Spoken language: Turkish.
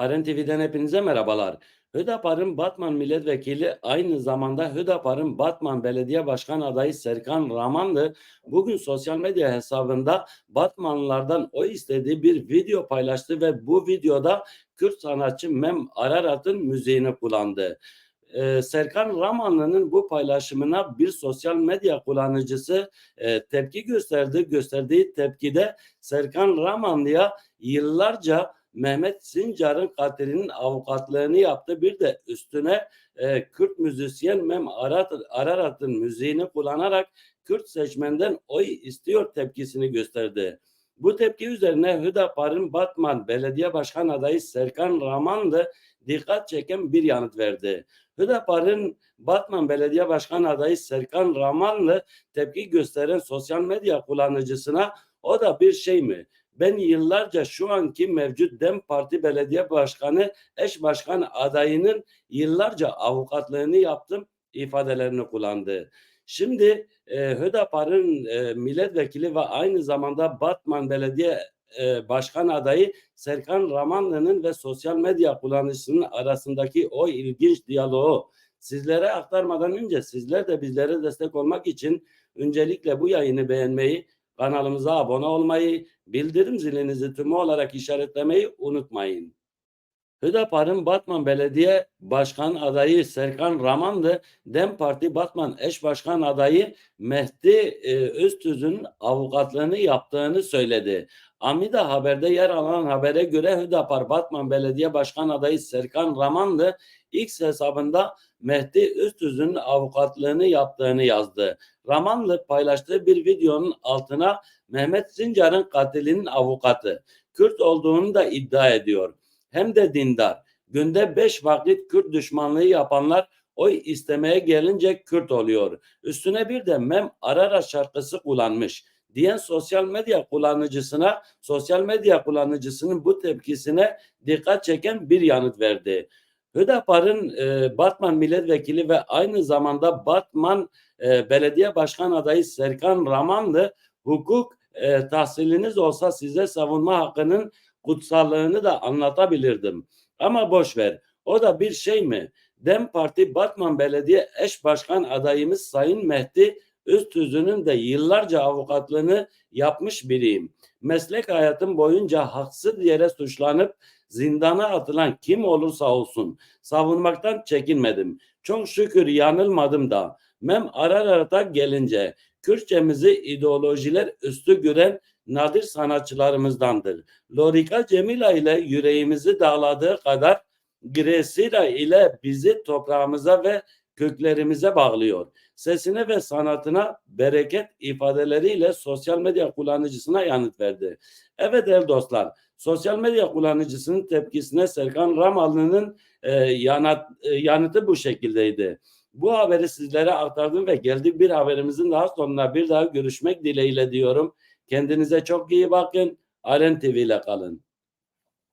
Aren TV'den hepinize merhabalar. Hüdapar'ın Batman Milletvekili aynı zamanda Hüdapar'ın Batman Belediye Başkan adayı Serkan Ramanlı bugün sosyal medya hesabında Batmanlılardan o istediği bir video paylaştı ve bu videoda Kürt sanatçı Mem Ararat'ın müziğini kullandı. Ee, Serkan Ramanlı'nın bu paylaşımına bir sosyal medya kullanıcısı e, tepki gösterdi. Gösterdiği tepkide Serkan Ramanlı'ya yıllarca Mehmet Sincar'ın katilinin avukatlığını yaptı. Bir de üstüne e, Kürt müzisyen Mem Arat, Ararat'ın müziğini kullanarak Kürt seçmenden oy istiyor tepkisini gösterdi. Bu tepki üzerine Hüdapar'ın Batman Belediye Başkan adayı Serkan Raman da dikkat çeken bir yanıt verdi. Hüdapar'ın Batman Belediye Başkan adayı Serkan Ramanlı tepki gösteren sosyal medya kullanıcısına o da bir şey mi? Ben yıllarca şu anki mevcut DEM Parti Belediye Başkanı eş başkan adayının yıllarca avukatlığını yaptım ifadelerini kullandı. Şimdi e, Hüdapar'ın e, milletvekili ve aynı zamanda Batman Belediye e, Başkan adayı Serkan Ramanlı'nın ve sosyal medya kullanıcısının arasındaki o ilginç diyaloğu sizlere aktarmadan önce sizler de bizlere destek olmak için öncelikle bu yayını beğenmeyi, kanalımıza abone olmayı, bildirim zilinizi tümü olarak işaretlemeyi unutmayın. Hüdapar'ın Batman Belediye Başkan adayı Serkan Ramanlı, DEM Parti Batman eş başkan adayı Mehdi e, Öztüz'ün avukatlığını yaptığını söyledi. Amida Haber'de yer alan habere göre Hüdapar Batman Belediye Başkan adayı Serkan Ramanlı X hesabında Mehdi Öztüz'ün avukatlığını yaptığını yazdı. Ramanlı paylaştığı bir videonun altına Mehmet Sincar'ın katilinin avukatı Kürt olduğunu da iddia ediyor hem de dindar. Günde beş vakit Kürt düşmanlığı yapanlar oy istemeye gelince Kürt oluyor. Üstüne bir de Mem Arara şarkısı kullanmış diyen sosyal medya kullanıcısına sosyal medya kullanıcısının bu tepkisine dikkat çeken bir yanıt verdi. Hüdapar'ın e, Batman milletvekili ve aynı zamanda Batman e, belediye başkan adayı Serkan Ramanlı hukuk e, tahsiliniz olsa size savunma hakkının kutsallığını da anlatabilirdim. Ama boş ver. O da bir şey mi? Dem Parti Batman Belediye eş başkan adayımız Sayın Mehdi Öztüzü'nün de yıllarca avukatlığını yapmış biriyim. Meslek hayatım boyunca haksız yere suçlanıp zindana atılan kim olursa olsun savunmaktan çekinmedim. Çok şükür yanılmadım da. Mem Ararat'a gelince Kürtçemizi ideolojiler üstü gören nadir sanatçılarımızdandır. Lorika Cemila ile yüreğimizi dağladığı kadar Gresira ile bizi toprağımıza ve köklerimize bağlıyor. Sesine ve sanatına bereket ifadeleriyle sosyal medya kullanıcısına yanıt verdi. Evet el dostlar, sosyal medya kullanıcısının tepkisine Serkan Ramallı'nın e, yanıt, e, yanıtı bu şekildeydi. Bu haberi sizlere aktardım ve geldik bir haberimizin daha sonuna bir daha görüşmek dileğiyle diyorum. Kendinize çok iyi bakın. Aren TV ile kalın.